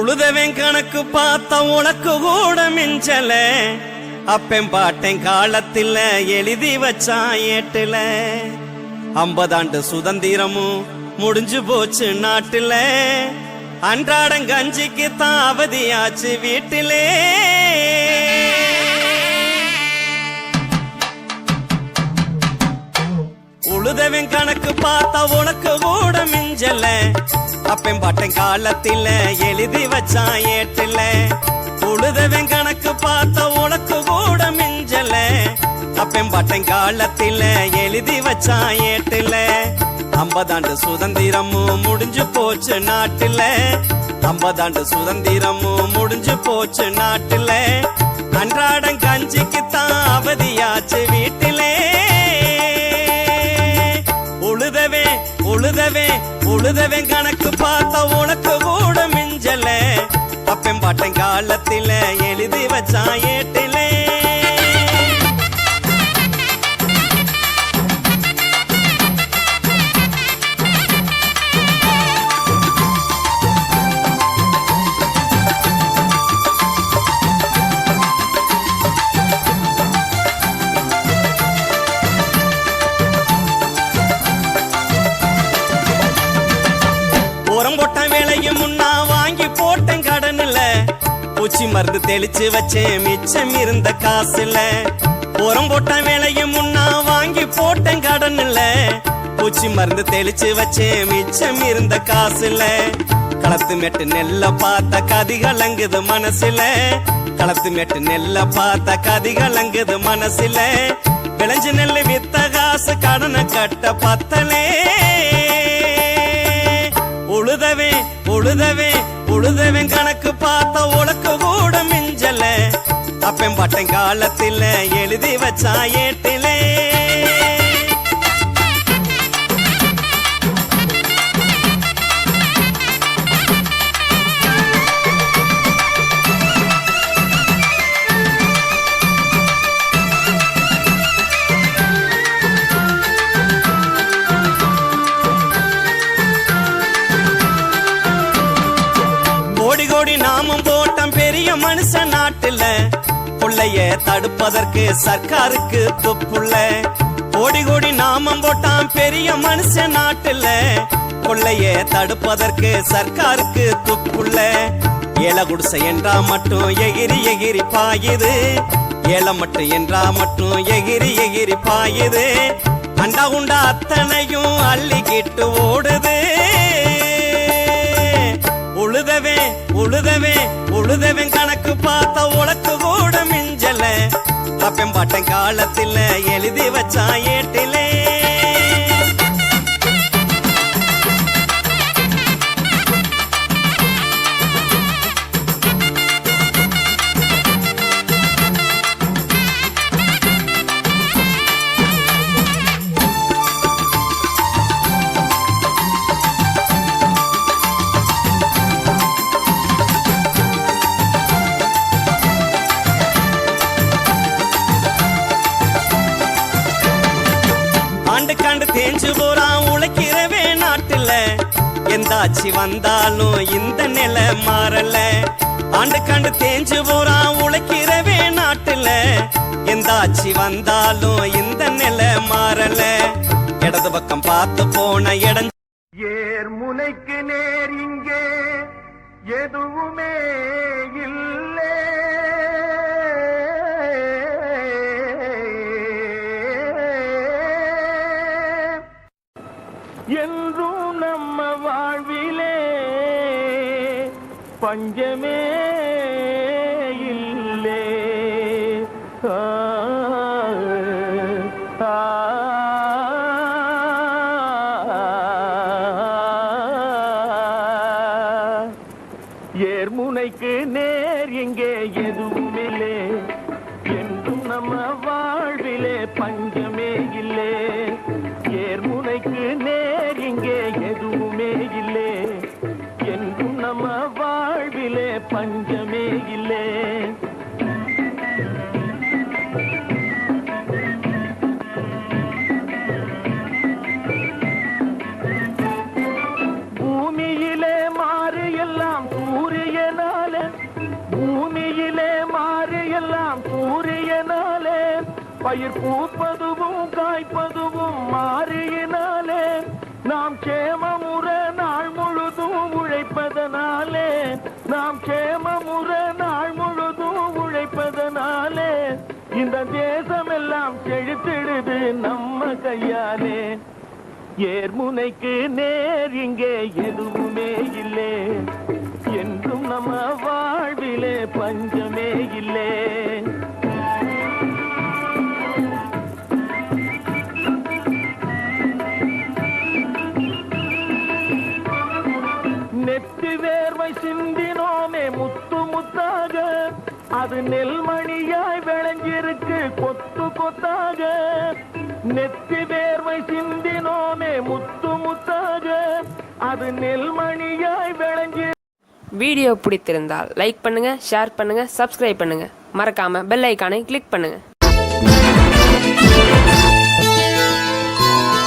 உழுதவன் கணக்கு பார்த்த உனக்கு கூட மிஞ்சல. அப்பன் பாட்டன் காலத்தில் எழுதி வச்சான் ஏட்டுல. ஐம்பதாண்டு சுதந்திரமும் முடிஞ்சு போச்சு நாட்டுல. அன்றாடம் கஞ்சிக்கு தான் அவதியாச்சு வீட்டிலே. கணக்கு பார்த்தா உனக்கு கூட மிஞ்சல. அப்பன் பாட்டன் காலத்தில் எழுதி வச்சான் ஏட்டுல. உழுதவன் கணக்கு பார்த்தா உனக்கு கூட மிஞ்சல. அப்பன் பாட்டன் காலத்தில் எழுதி வச்சான் ஏட்டுல. ஐம்பதாண்டு சுதந்திரமும் முடிஞ்சு போச்சு நாட்டுல. ஐம்பதாண்டு சுதந்திரமும் முடிஞ்சு போச்சு நாட்டுல. அன்றாடம் கஞ்சிக்குத்தான் அவதியாச்சு வீட்டில். உழுதவன் கணக்கு பார்த்த உனக்கு கூட மிஞ்சல அப்பன் பாட்டன் காலத்தில எழுதி வச்சான் ஏட்டில். வேலையும் முன்னா வாங்கி போட்டேன் கடனில். பூச்சி மருந்து தெளிச்சு வச்சேன் மிச்சம் இருந்த காசுல. உரம் போட்ட வேலையும் முன்னா வாங்கி போட்டேன் கடனில். பூச்சி மருந்து தெளிச்சு வச்சேன் மிச்சம் இருந்த காசுல. களத்து மெட்டு நெல்ல பார்த்த கதி கலங்குது மனசுல. களத்து மெட்டு நெல்ல பார்த்த கதி கலங்குது மனசுல. விளைஞ்சு நெல் வித்த காசு கடனை கட்ட பத்தலே. உழுதவன் கணக்கு பார்த்த உனக்கு கூட மிஞ்சல. அப்பன் பட்டன் காலத்தில் எழுதி வச்சா ஏட்டில் கோடி நாமம் போட்டம் பெரிய மனுஷன் நாட்டுல. புள்ளைய தடுப்பதற்கு சர்க்காருக்கு தொப்புள்ள. கோடி கோடி நாமம் போட்டான் பெரிய மனுஷன் நாட்டுல. புள்ளைய தடுப்பதற்கு சர்க்காருக்கு துப்புள்ள. ஏலகுடிசை என்றா மட்டும் எகிரி எகிரி பாயுது. ஏல மட்டும் என்றா மட்டும் எகிரி எகிரி பாயுது. அண்டா உண்டா அத்தனையும் அள்ளிக்கிட்டு ஓடுது. உழுதவே உழுதவே உழுதவன் கணக்கு பார்த்த உனக்கு கூட மிஞ்சல. அப்பன் பாட்டன் காலத்தில் எழுதி வச்சான் ஏட்டில் ஆண்டு காண்டு தேஞ்சு போறான். உழைக்கிறவே நாட்டுல எந்தாச்சி வந்தாலும் இந்த நிலை மாறல. ஆண்டு காண்டு தேஞ்சு போறான். உழைக்கிறவே நாட்டுல எந்தாச்சி வந்தாலும் இந்த நிலை மாறல. இடது பக்கம் பார்த்து போன இடம். ஏர் முனைக்கு நேர் இங்கே எதுவுமே என்றும் நம்ம வாழ்விலே பஞ்சமே இல்லை ஏர்முனைக்கு நேர் எங்கே எதுவுமில்லே என்றும் நம்ம வாழ்விலே பஞ்ச பயிர் பூப்பதுவும் காய்ப்பதுவும் மாறியினாலே நாம் கேமமுற நாள் முழுதும் உழைப்பதனாலே நாம் கேமமுற நாள் முழுதும் உழைப்பதனாலே இந்த தேசமெல்லாம் செழித்திடுது நம்ம கையாலே. ஏர்முனைக்கு நேர் இங்கே எதுவுமே இல்லை. என்றும் நம்ம வாழ்விலே பஞ்சமே இல்லை. கொத்தாக. அது நெல்மணியாய் விளைஞ்சிருக்கு கொத்து கொத்தாக. நெத்தி வேர்வை சிந்தினோமே முத்து முத்தாக. அது நெல்மணியாய் விளைஞ்சி வீடியோ பிடித்திருந்தால் லைக் பண்ணுங்க ஷேர் பண்ணுங்க சப்ஸ்கிரைப் பண்ணுங்க. மறக்காம பெல் ஐக்கானை கிளிக் பண்ணுங்க.